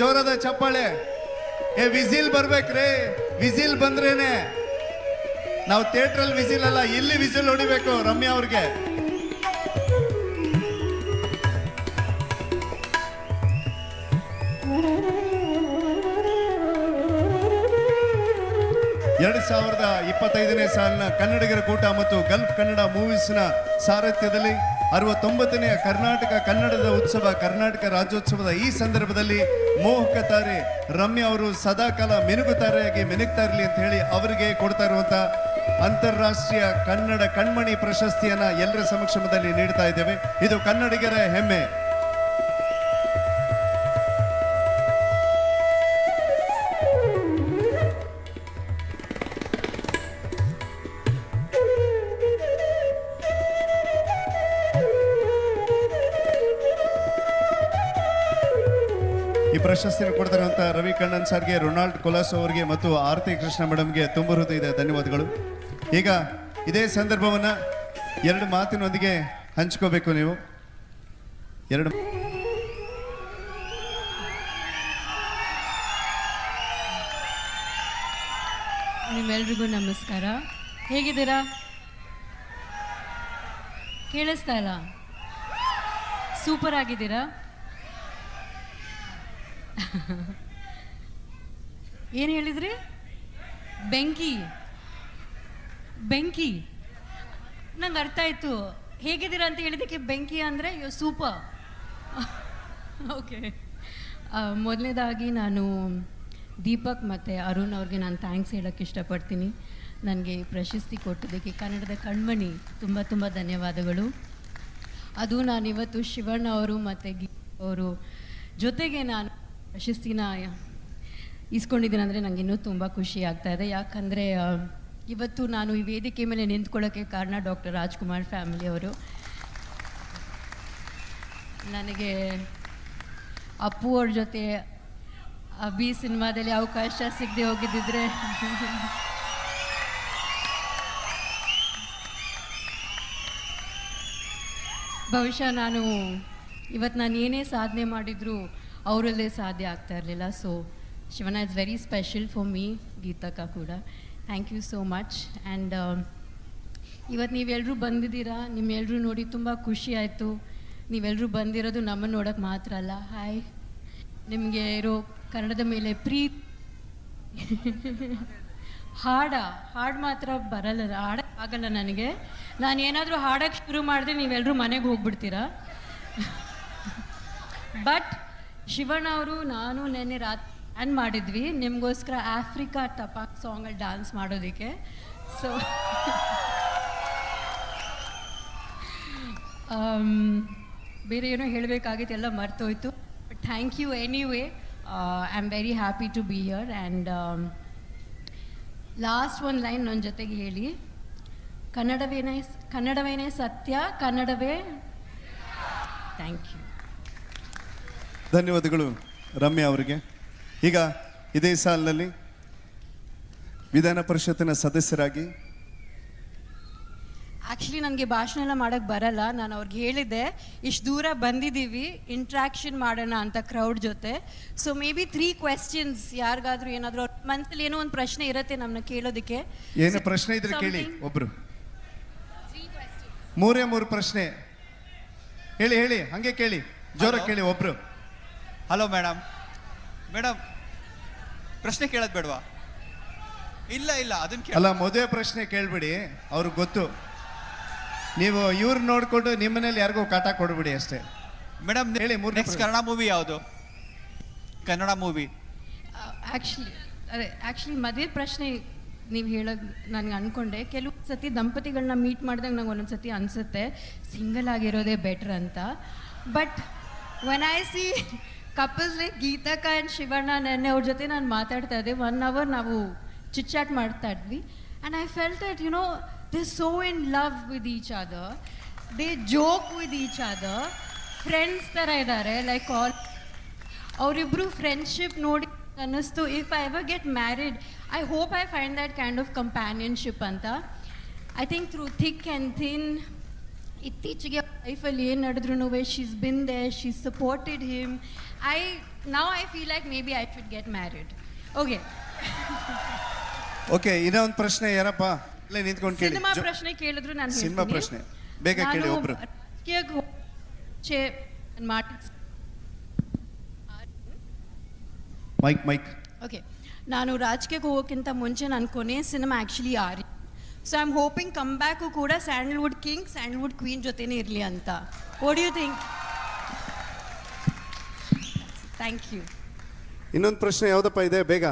ಜೋರದ ಚಪ್ಪಾಳೆ. ಏ, whistle ಬರ್ಬೇಕ್ರಿ. Whistle ಬಂದ್ರೇನೆ. ನಾವು ಥಿಯೇಟ್ರಲ್ಲಿ ವಿಸಿಲ್ ಅಲ್ಲ, ಇಲ್ಲಿ ವಿಸಿಲ್ ಹೊಡಿಬೇಕು ರಮ್ಯಾ ಅವ್ರಿಗೆ. ಎರಡ್ ಸಾವಿರದ ಇಪ್ಪತ್ತೈದನೇ ಸಾಲಿನ ಕನ್ನಡಿಗರ ಕೂಟ ಮತ್ತು ಗಲ್ಫ್ ಕನ್ನಡ ಮೂವೀಸ್ನ ಸಾರಥ್ಯದಲ್ಲಿ ಅರವತ್ತೊಂಬತ್ತನೆಯ ಕರ್ನಾಟಕ ಕನ್ನಡದ ಉತ್ಸವ, ಕರ್ನಾಟಕ ರಾಜ್ಯೋತ್ಸವದ ಈ ಸಂದರ್ಭದಲ್ಲಿ ಮೋಹಕ ತಾರೆ ರಮ್ಯ ಅವರು ಸದಾಕಾಲ ಮಿನುಗುತಾರೆಯಾಗಿ ಮಿನುಗ್ತಾ ಇರಲಿ ಅಂತ ಹೇಳಿ ಅವರಿಗೆ ಕೊಡ್ತಾ ಇರುವಂಥ ಅಂತಾರಾಷ್ಟ್ರೀಯ ಕನ್ನಡ ಕಣ್ಮಣಿ ಪ್ರಶಸ್ತಿಯನ್ನ ಎಲ್ಲರ ಸಮಕ್ಷಮದಲ್ಲಿ ನೀಡ್ತಾ ಇದ್ದೇವೆ. ಇದು ಕನ್ನಡಿಗರ ಹೆಮ್ಮೆ. ಈ ಪ್ರಶಸ್ತಿಯನ್ನು ಕೊಡ್ತಾರಂತ ರವಿ ಕಣ್ಣನ್ ಸರ್ಗೆ, ರೊನಾಲ್ಡ್ ಕೊಲಾಸೋ ಅವರಿಗೆ ಮತ್ತು ಆರತಿ ಕೃಷ್ಣ ಮೇಡಮ್ಗೆ ತುಂಬ ಹೃದಯದ ಧನ್ಯವಾದಗಳು. ಈಗ ಇದೇ ಸಂದರ್ಭವನ್ನ ಎರಡು ಮಾತಿನೊಂದಿಗೆ ಹಂಚ್ಕೋಬೇಕು ನೀವು. ಎರಡು ನಿಮ್ಮೆಲ್ರಿಗೂ ನಮಸ್ಕಾರ. ಹೇಗಿದ್ದೀರಾ? ಕೇಳಿಸ್ತಾ ಇಲ್ಲ. ಸೂಪರ್ ಆಗಿದ್ದೀರಾ? ಏನು ಹೇಳಿದ್ರಿ? ಬೆಂಕಿ. ಬೆಂಕಿ. ನಂಗೆ ಅರ್ಥ ಆಯಿತು. ಹೇಗಿದ್ದೀರಾ ಅಂತ ಹೇಳಿದ್ದಕ್ಕೆ ಬೆಂಕಿ ಅಂದರೆ ಯು ಸೂಪರ್ ಓಕೆ. ಮೊದಲನೇದಾಗಿ ನಾನು ದೀಪಕ್ ಮತ್ತು ಅರುಣ್ ಅವ್ರಿಗೆ ನಾನು ಥ್ಯಾಂಕ್ಸ್ ಹೇಳೋಕ್ಕೆ ಇಷ್ಟಪಡ್ತೀನಿ. ನನಗೆ ಪ್ರಶಸ್ತಿ ಕೊಟ್ಟಿದ್ದಕ್ಕೆ ಕನ್ನಡದ ಕಣ್ಮಣಿ ತುಂಬ ತುಂಬ ಧನ್ಯವಾದಗಳು. ಅದು ನಾನಿವತ್ತು ಶಿವಣ್ಣ ಅವರು ಮತ್ತು ಗೀ ಅವರು ಜೊತೆಗೆ ನಾನು ಪ್ರಶಸ್ತಿನ ಇಸ್ಕೊಂಡಿದ್ದೀನಿ ಅಂದರೆ ನನಗೆ ಇನ್ನೂ ತುಂಬ ಖುಷಿ ಆಗ್ತಾ ಇದೆ. ಯಾಕಂದರೆ ಇವತ್ತು ನಾನು ಈ ವೇದಿಕೆ ಮೇಲೆ ನಿಂತ್ಕೊಳ್ಳೋಕ್ಕೆ ಕಾರಣ ಡಾಕ್ಟರ್ ರಾಜ್ಕುಮಾರ್ ಫ್ಯಾಮಿಲಿ ಅವರು. ನನಗೆ ಅಪ್ಪು ಅವ್ರ ಜೊತೆ ಅಭಿ ಸಿನಿಮಾದಲ್ಲಿ ಅವಕಾಶ ಸಿಗದೆ ಹೋಗಿದ್ದಿದ್ರೆ. ಬಹುಶಃ ನಾನು ಇವತ್ತು ನಾನು ಏನೇ ಸಾಧನೆ ಮಾಡಿದರೂ ಅವರಲ್ಲೇ ಸಾಧ್ಯ ಆಗ್ತಾ ಇರಲಿಲ್ಲ. ಸೊ ಶಿವನ it's very special for me ಗೀತಕ್ಕ ಕೂಡ. Thank you so much and ಇವತ್ತು ನೀವೆಲ್ಲರೂ ಬಂದಿದ್ದೀರಾ? ನಿಮ್ಮೆಲ್ಲರೂ ನೋಡಿ ತುಂಬ ಖುಷಿ ಆಯಿತು. ನೀವೆಲ್ಲರೂ ಬಂದಿರೋದು ನಮ್ಮನ್ನು ನೋಡೋಕ್ಕೆ ಮಾತ್ರ ಅಲ್ಲ. ಹಾಯ್ ನಿಮಗೆ ಇರೋ ಕನ್ನಡದ ಮೇಲೆ ಪ್ರೀತ್. ಹಾಡ, ಹಾಡು ಮಾತ್ರ ಬರಲ್ಲ, ಹಾಡ ಆಗಲ್ಲ ನನಗೆ. ನಾನು ಏನಾದರೂ ಹಾಡಕ್ಕೆ ಶುರು ಮಾಡಿದ್ರೆ ನೀವೆಲ್ಲರೂ ಮನೆಗೆ ಹೋಗ್ಬಿಡ್ತೀರಾ? ಬಟ್ ಶಿವಣ್ಣ ಅವರು, ನಾನು ನೆನ್ನೆ ರಾತ್ ಪ್ಲ್ಯಾನ್ ಮಾಡಿದ್ವಿ. ನಿಮಗೋಸ್ಕರ ಆಫ್ರಿಕಾ ಟಪಾಕ್ ಸಾಂಗಲ್ಲಿ ಡ್ಯಾನ್ಸ್ ಮಾಡೋದಕ್ಕೆ. ಸೊ ಬೇರೆ ಏನೋ ಹೇಳಬೇಕಾಗಿತ್ತು, ಎಲ್ಲ ಮರ್ತೋಯ್ತು. But thank you anyway I am very happy to be here and last one line ನನ್ನ ಜೊತೆಗೆ ಹೇಳಿ. ಕನ್ನಡವೇನೇ ಕನ್ನಡವೇನೇ ಸತ್ಯ, ಕನ್ನಡವೇ ಥ್ಯಾಂಕ್ ಯು ಧನ್ಯವಾದಗಳು ರಮ್ಯಾ ಅವರಿಗೆ. ಈಗ ಇದೇ ಸಾಲಿನಲ್ಲಿ ವಿಧಾನ ಪರಿಷತ್ತಿನ ಸದಸ್ಯರಾಗಿ ಆ್ಯಕ್ಚುಲಿ ನನಗೆ ಭಾಷಣ ಎಲ್ಲ ಮಾಡೋಕ್ಕೆ ಬರಲ್ಲ. ನಾನು ಅವ್ರಿಗೆ ಹೇಳಿದ್ದೆ ಇಷ್ಟು ದೂರ ಬಂದಿದ್ದೀವಿ ಇಂಟ್ರಾಕ್ಷನ್ ಮಾಡೋಣ ಅಂತ ಕ್ರೌಡ್ ಜೊತೆ. So maybe three questions ಯಾರಿಗಾದ್ರೂ ಏನಾದರೂ ಮನಸ್ಸಲ್ಲಿ ಏನೋ ಒಂದು ಪ್ರಶ್ನೆ ಇರುತ್ತೆ ನಮ್ಮನ್ನ ಕೇಳೋದಕ್ಕೆ. ಏನು ಪ್ರಶ್ನೆ ಇದ್ರೆ ಕೇಳಿ ಒಬ್ರು. ಮೂರೇ ಮೂರು ಪ್ರಶ್ನೆ. ಹೇಳಿ ಹೇಳಿ ಹಂಗೆ ಕೇಳಿ. ಜೋರ ಕೇಳಿ ಒಬ್ರು. ಹಲೋ ಮೇಡಮ್ ಮೇಡಮ್ ಪ್ರಶ್ನೆ ಕೇಳೋದು ಬೇಡವಾ? ಇಲ್ಲ ಇಲ್ಲ ಅದನ್ನ ಕೇಳ ಅಲ್ಲ ಮದುವೆ ಪ್ರಶ್ನೆ ಕೇಳ್ಬಿಡಿ ಅವ್ರಿಗೆ ಗೊತ್ತು. ನೀವು ಇವ್ರು ನೋಡಿಕೊಂಡು ನಿಮ್ಮನೇಲಿ ಯಾರಿಗೂ ಕಾಟ ಕೊಡ್ಬಿಡಿ ಅಷ್ಟೇ. ಮೇಡಮ್ ಹೇಳಿ, ಮೂರನೇ ನೆಕ್ಸ್ಟ್ ಪ್ರಶ್ನೆ. ಕನ್ನಡ ಮೂವಿ ಯಾವುದು? ಕನ್ನಡ ಮೂವಿ ಆ್ಯಕ್ಚುಲಿ ಅದೇ ಆ್ಯಕ್ಚುಲಿ ಮದುವೆ ಪ್ರಶ್ನೆ ನೀವು ಹೇಳೋದು ನನಗೆ ಅಂದ್ಕೊಂಡೆ ಕೆಲವು ಸತಿ ದಂಪತಿಗಳನ್ನ ಮೀಟ್ ಮಾಡಿದಾಗ ನಂಗೆ ಒಂದೊಂದು ಸತಿ ಅನಿಸುತ್ತೆ ಸಿಂಗಲ್ ಆಗಿರೋದೇ ಬೆಟ್ರ್ ಅಂತ. But when I see couples like ಗೀತಕ and Shivanna ನೆನ್ನೆ ಅವ್ರ ಜೊತೆ ನಾನು ಮಾತಾಡ್ತಾ ಇದ್ದೆ. ಒನ್ ಅವರ್ ನಾವು ಚಿಟ್ಚಾಟ್ ಮಾಡ್ತಾ ಇದ್ವಿ. And I felt that you know they so in love with each other they joke with each other friends ಥರ ಇದ್ದಾರೆ ಲೈಕ್ ಆಲ್ ಅವರಿಬ್ಬರು ಫ್ರೆಂಡ್ಶಿಪ್ ನೋಡಿ ಅನ್ನಿಸ್ತು. If I ever get married I hope I find that kind of companionship ಅಂತ. I think through thick and thin ಇತ್ತೀಚೆಗೆ ಲೈಫಲ್ಲಿ ಏನು ನಡೆದ್ರು she's been there she's supported him I now I feel like maybe I should get married okay okay ಇನ್ನೊಂದು ಪ್ರಶ್ನೆ ಯಾರಪ್ಪ ಇಲ್ಲೇ ನಿಂತ್ಕೊಂಡು ಕೇಳಿ. ಸಿನಿಮಾ ಪ್ರಶ್ನೆ ಕೇಳಿದ್ರು ನಾನು ಸಿನಿಮಾ. ಪ್ರಶ್ನೆ. ಬೇಗ ಕೇಳಿ ಒಬ್ರು. ನಾನ್ ಮಾಡಿದ್ ಮೈಕ್ ಮೈಕ್ ಓಕೆ ನಾನು ರಾಜಕೀಯಕ್ಕೆ ಹೋಗೋಕ್ಕಿಂತ ಮುಂಚೆ ನನ್ನ ಕೊನೆಯ cinema actually ary so I am hoping come back ಕೂಡ ಸ್ಯಾಂಡಲ್ವುಡ್ ಕಿಂಗ್ ಸ್ಯಾಂಡಲ್ವುಡ್ ಕ್ವೀನ್ ಜೊತೆನೇ ಇರಲಿ ಅಂತ. What you think thank you ಇನ್ನೊಂದು ಪ್ರಶ್ನೆ ಯಾವುದಪ್ಪ ಇದೆ? ಬೇಗ.